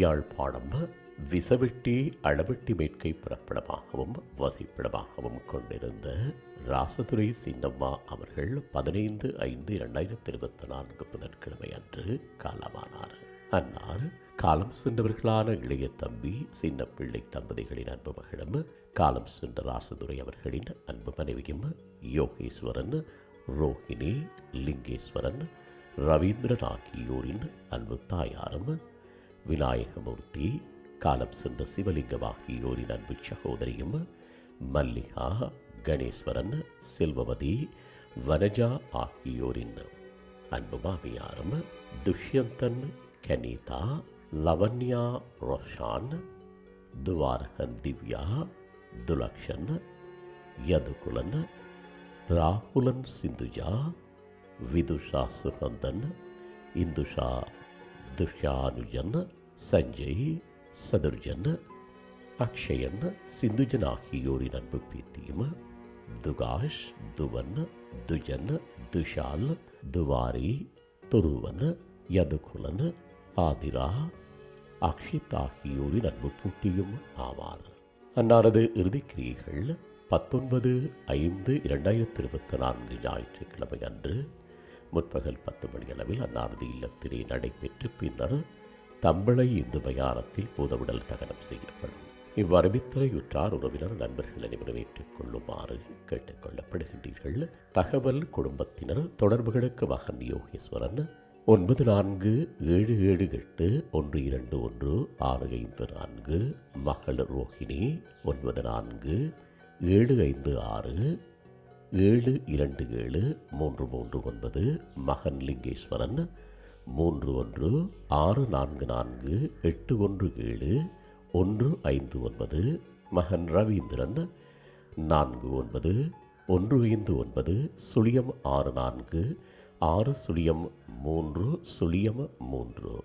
யாழ்ப்பாணம் விசவெட்டி அளவெட்டி மேற்கை புறப்படமாகவும் வசிப்பிடமாகவும் கொண்டிருந்த ராசதுரை சின்னம்மா அவர்கள் பதினைந்து ஐந்து இரண்டாயிரத்தி இருபத்தி நான்கு புதன்கிழமை அன்று காலமானார். அன்னார் காலம் சென்றவர்களான இளைய தம்பி சின்ன பிள்ளை தம்பதிகளின் அன்பு மகளும் காலம் சென்ற ராசதுரை அவர்களின் அன்பு மனைவியும் யோகேஸ்வரன் ரோஹிணி லிங்கேஸ்வரன் ரவீந்திரன் ஆகியோரின் அன்பு தாயாரும் விநாயகமூர்த்தி காலம் சென்ற சிவலிங்கமாகியோரின் அன்பு சகோதரியும் மல்லிகா கணேஸ்வரன் செல்வவதி வனஜா ஆகியோரின் அன்பு மாமியாரும் துஷ்யந்தன் கனிதா லவன்யா ரோஷான் துவாரகன் திவ்யா துலக்ஷன் யதுகுலன் ராகுலன் சிந்துஜா விதுஷா சுகந்தன் இந்துஷா துஷானுஜன் சஞ்சய் சதுர்ஜன் அக்ஷயன் சிந்துஜன் ஆகியோரின் அன்பு பீத்தியும் துகாஷ் துவன் துஜன் துஷால் துவாரி துருவன் யதுகுலன் ஆதிரா அக்ஷித் ஆகியோரின் அன்பு பூட்டியும் ஆவார். அன்னாரது இறுதிக்கிரியைகள் பத்தொன்பது ஐந்து இரண்டாயிரத்தி இருபத்தி நான்கு ஞாயிற்றுக்கிழமை அன்று முற்பகல் பத்து மணியளவில் அன்னாரது இல்லத்திலே நடைபெற்று பின்னர் தம்பளை இந்து மயானத்தில் பூதவுடல் தகனம் செய்யப்படும். இவ்வறிவித்தலையுற்றார் உறவினர் நண்பர்கள் அனைவரும் ஏற்றுக்கொள்ளுமாறு கேட்டுக்கொள்ளப்படுகின்றீர்கள். தகவல் குடும்பத்தினர் தொடர்புகளுக்கு மகன் யோகேஸ்வரன் ஒன்பது நான்கு ஏழு ஏழு எட்டு ஒன்று இரண்டு ஒன்று ஆறு ஐந்து நான்கு. மகள் ரோஹிணி ஒன்பது நான்கு ஏழு ஐந்து ஆறு. ஏழு இரண்டு ஏழு மூன்று மூன்று ஒன்பது மகன் லிங்கேஸ்வரன் மூன்று ஒன்று ஆறு நான்கு நான்கு எட்டு ஒன்று ஏழு ஒன்று ஐந்து ஒன்பது மகன் ரவீந்திரன் நான்கு ஒன்பது ஒன்று ஐந்து ஒன்பது சுழியம் ஆறு நான்கு ஆறு சுழியம் மூன்று சுழியம் மூன்று.